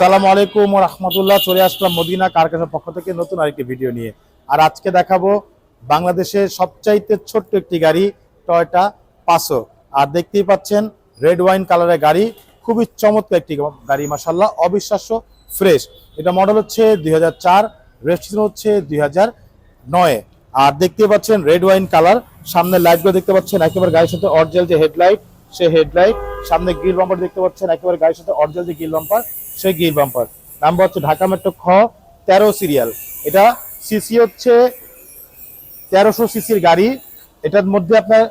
সালামু আলাইকুম রহমতুল্লাহ। চলে আসলাম মদিনা কারখানার পক্ষ থেকে নতুন আরেকটি ভিডিও নিয়ে। আর আজকে দেখাবো বাংলাদেশের সবচাইতে ছোট্ট একটি গাড়ি, টয়টা পাসো আর দেখতেই পাচ্ছেন, রেড ওয়াইন কালারের গাড়ি, খুবই চমৎকার একটি গাড়ি মাসাল্লাহ অবিশ্বাস্য, ফ্রেশ। এটা মডেল হচ্ছে দুই হাজার চার, রেজিস্ট্রেশন হচ্ছে দুই হাজার নয়। আর দেখতে পাচ্ছেন, রেড ওয়াইন কালার, সামনে লাইটগুলো দেখতে পাচ্ছেন, একেবারে গাড়ির সাথে অরিজিনাল যে হেডলাইট সে হেডলাইট সামনে গ্রিল বাম্পার দেখতে পাচ্ছেন, একেবারে গাড়ির সাথে অরিজিনাল যে গ্রিল বাম্পার সেই গ্রিল বাম্পার। নাম্বার হচ্ছে ঢাকা মেট্রো খ, তেরো সিরিয়াল। এটা সিসি হচ্ছে তেরোশো সিসির গাড়ি। এটার মধ্যে আপনার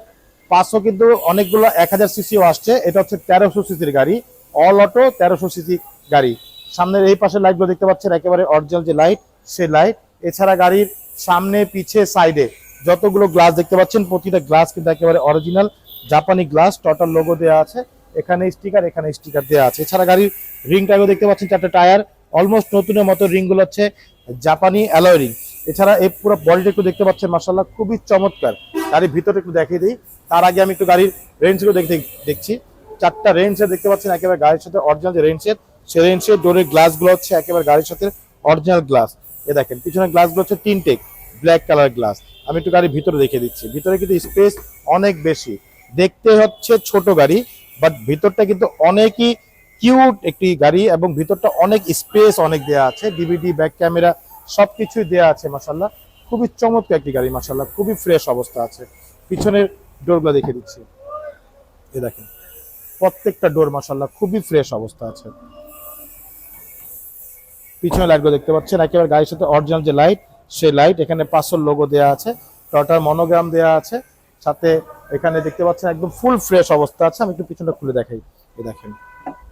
পাঁচশো কিন্তু অনেকগুলো এক হাজার সিসিও আসছে। এটা হচ্ছে তেরোশো সিসির গাড়ি। অল অটো, তেরোশো সিসি গাড়ি। সামনের এই পাশে লাইটগুলো দেখতে পাচ্ছেন, একেবারে অরিজিনাল যে লাইট সে লাইট এছাড়া গাড়ির সামনে, পিছে সাইডে যতগুলো গ্লাস দেখতে পাচ্ছেন, প্রতিটা গ্লাস কিন্তু একেবারে অরিজিনাল জাপানি গ্লাস টোটাল লোগো দেওয়া আছে। এখানে স্টিকার এখানে স্টিকার দেওয়া আছে। এছাড়া গাড়ির রিং টাইপও দেখতে পাচ্ছেন, চারটে টায়ার। অলমোস্ট নতুনের মতো রিংগুলো হচ্ছে জাপানি অ্যালয় রিং এছাড়া এই পুরো বডিটা একটু দেখতে পাচ্ছেন মার্শাল্লাহ খুবই চমৎকার। গাড়ির ভিতরে একটু দেখিয়ে দিই। তার আগে আমি একটু গাড়ির রেঞ্জগুলো দেখতে দেখছি। চারটা রেঞ্জের দেখতে পাচ্ছেন, একেবারে গাড়ির সাথে অরিজিনাল যে রেঞ্জের সেই রেঞ্জের ডোরের গ্লাসগুলো হচ্ছে একেবারে গাড়ির সাথে অরিজিনাল গ্লাস এ দেখেন পিছনের গ্লাসগুলো হচ্ছে তিনটে ব্ল্যাক কালার গ্লাস আমি একটু গাড়ির ভিতরে দেখিয়ে দিচ্ছি। ভিতরে কিন্তু স্পেস অনেক বেশি। দেখতে হচ্ছে ছোট গাড়ি। বাট ভিতরটা কিন্তু অনেকই কিউট একটি গাড়ি এবং ভিতরটা অনেক স্পেস অনেক দেয়া আছে। ডিভিডি ব্যাক ক্যামেরা সবকিছুই দেয়া আছে মাসাল্লাহ খুবই চমৎকার একটি গাড়ি মাসাল্লাহ খুবই ফ্রেশ অবস্থা আছে। পিছনের ডোরগুলো দেখে দিচ্ছি। এ দেখেন, প্রত্যেকটা ডোর মাসাল্লাহ খুবই ফ্রেশ অবস্থা আছে। পিছনে লাইটগুলো দেখতে পাচ্ছেন, একেবারে গাড়ির সাথে অরিজিনাল যে লাইট সেই লাইট এখানে পাঁচশোর লোগো দেওয়া আছে। টটার মনোগ্রাম দেওয়া আছে। সাথে এখানে দেখতে পাচ্ছেন একদম ফুল ফ্রেশ অবস্থা আছে। আমি একটু পিছনটা খুলে দেখাই। এই দেখেন।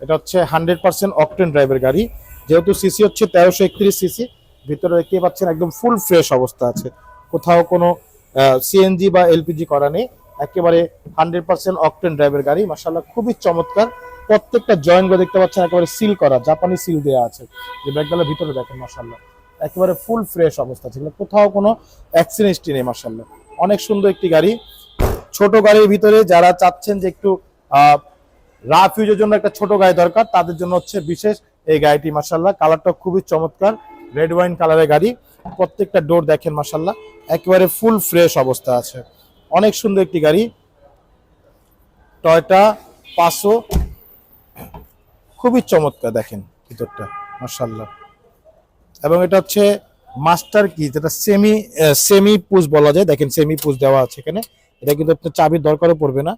এটা হচ্ছে হান্ড্রেড পার্সেন্ট অকটেন ড্রাইভের গাড়ি। যেহেতু সিসি হচ্ছে তেরোশো একত্রিশ সিসি ভিতরে দেখতে পাচ্ছেন একদম ফুল ফ্রেশ অবস্থা আছে। কোথাও কোনো সিএনজি বা এলপিজি করা নেই। একেবারে হান্ড্রেড পার্সেন্ট অকটেন ড্রাইভের গাড়ি। মাসাল্লাহ খুবই চমৎকার। প্রত্যেকটা জয়েন্টগুলো দেখতে পাচ্ছেন একেবারে সিল করা জাপানি সিল দেওয়া আছে। যে ব্যাগগুলোর ভিতরে দেখেন মাসাল্লাহ একেবারে ফুল ফ্রেশ অবস্থা ছিল কোথাও কোনো অ্যাক্সিডেন্ট নেই মাসাল্লাহ অনেক সুন্দর একটি গাড়ি। ছোট গাড়ির ভিতরে যারা চাচ্ছেন যে একটু রাফ ইউজের জন্য একটা ছোট গাড়ি দরকার, তাদের জন্য হচ্ছে বিশেষ এই গাড়িটি মার্শাল্লাহ কালারটা খুবই চমৎকার, রেড ওয়াইন কালারের গাড়ি, প্রত্যেকটা ডোর দেখেন মার্শাল্লাহ একেবারে ফুল ফ্রেশ অবস্থা আছে। অনেক সুন্দর একটি গাড়ি। টয়টা পাঁচশো। খুবই চমৎকার দেখেন ভিতরটা মার্শাল্লাহ এবং এটা হচ্ছে মাস্টার কি? যেটা সেমি সেমি পুশ বলা যায়। দেখেন সেমি পুশ দেওয়া আছে এখানে। এটা কিন্তু আপনার চাবির দরকারও পড়বে না।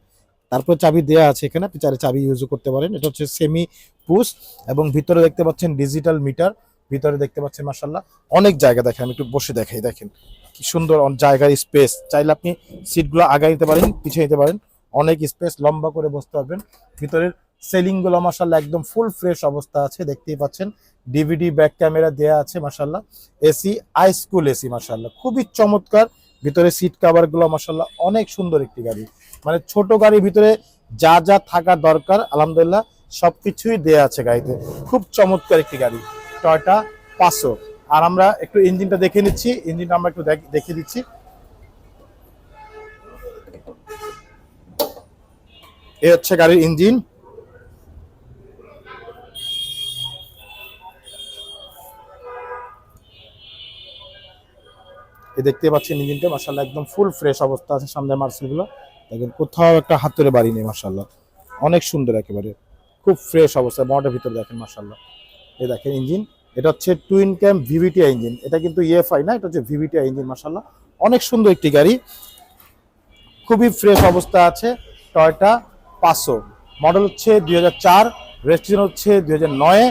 তারপরে চাবি দেওয়া আছে এখানে। আপনি চারে চাবি ইউজও করতে পারেন। এটা হচ্ছে সেমি পুশ এবং ভিতরে দেখতে পাচ্ছেন ডিজিটাল মিটার ভিতরে দেখতে পাচ্ছেন মাসাল্লাহ অনেক জায়গা দেখেন। আমি একটু বসে দেখাই, দেখেন। কি সুন্দর জায়গার স্পেস চাইলে আপনি সিটগুলো আগায় নিতে পারেন, পিছিয়ে নিতে পারেন। অনেক স্পেস লম্বা করে বসতে পারবেন। ভিতরের সেলিংগুলো মাসাল্লাহ একদম ফুল ফ্রেশ অবস্থা আছে, দেখতেই পাচ্ছেন। ডিভিডি ব্যাক ক্যামেরা দেয়া আছে মাসাল্লাহ এসি আই স্কুল এসি মাসাল্লাহ খুবই চমৎকার। ভিতরে সিট কাভারগুলো মাসাল্লাহ অনেক সুন্দর একটি গাড়ি। মানে ছোট গাড়ির ভিতরে যা যা থাকা দরকার, আলহামদুলিল্লাহ সবকিছুই দেয়া আছে গাড়িতে। খুব চমৎকার একটি গাড়ি। টয়টা পাঁচশো আর আমরা একটু ইঞ্জিনটা দেখে নিচ্ছি। ইঞ্জিনটা আমরা একটু দেখে দিচ্ছি। এ হচ্ছে গাড়ির ইঞ্জিন। দেখতে পাচ্ছেন ইঞ্জিনটা মার্শাল্লাহ একদম ফুল ফ্রেশ অবস্থা আছে সামনে মার্সেলগুলো। দেখেন কোথাও একটা হাতুড়ে বাড়ি নেই মার্শাল্লাহ অনেক সুন্দর একেবারে। খুব ফ্রেশ অবস্থা মডের ভিতরে দেখেন মার্শাল্লাহ এ দেখেন ইঞ্জিন, এটা হচ্ছে টুইন ক্যাম ভিভিটি ইঞ্জিন এটা কিন্তু ইএফআই না, এটা হচ্ছে ভিভিটি ইঞ্জিন মার্শাল্লাহ অনেক সুন্দর একটি গাড়ি। খুবই ফ্রেশ অবস্থা আছে টয়টা পাঁচশো। মডেল হচ্ছে দুই হাজার চার, রেজিস্ট্রেশন হচ্ছে দুই হাজার নয়ে,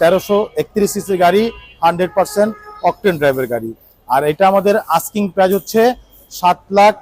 তেরোশো একত্রিশ সিসির গাড়ি, হান্ড্রেড পার্সেন্ট অকটেন ড্রাইভের গাড়ি। আর এটা আমাদের আস্কিং প্রাইস হচ্ছে সাত লাখ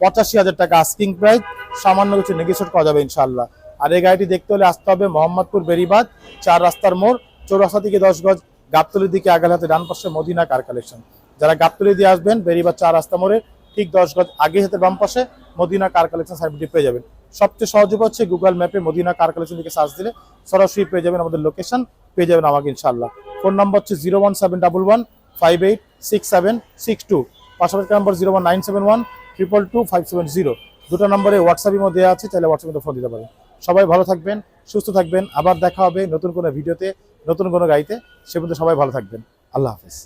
পঁচাশি হাজার টাকা আস্কিং প্রাইস সামান্য কিছু নেগোসিয়েট করা যাবে ইনশাল্লাহ আর এই গাড়িটি দেখতে হলে আসতে হবে মোহাম্মদপুর বেরিবাদ, চার রাস্তার মোড়, চৌরাস্তা থেকে দশ গজ, গাবতলির দিকে আগাল হাতে ডান পাশে মদিনা কার কালেকশন যারা গাবতলি দিয়ে আসবেন, বেরিবাদ চার রাস্তা মোড়ে, ঠিক দশ গজ আগে হাতে বাম পাশে মদিনা কার কালেকশন সার্ভিসটি পেয়ে যাবেন। সবচেয়ে সহজ হচ্ছে গুগল ম্যাপে মদিনা কার কালেকশন দিকে সার্চ দিলে সরাসরি পেয়ে যাবেন আমাদের লোকেশন পেয়ে যাবেন আমাকে ইনশাল্লাহ ফোন নম্বর হচ্ছে zero one seven double one five eight six seven six two পাশাপাশি number zero one nine seven one triple two five seven zero দুটো নম্বরে হোয়াটসঅ্যাপের মধ্যে দেওয়া আছে, চাইলে হোয়াটসঅ্যাপে ফোন দিতে পারেন। সবাই ভালো থাকবেন, সুস্থ থাকবেন। আবার দেখা হবে নতুন কোনো ভিডিওতে নতুন কোনো গাড়িতে। সে পর্যন্ত সবাই ভালো থাকবেন। আল্লাহ হাফেজ।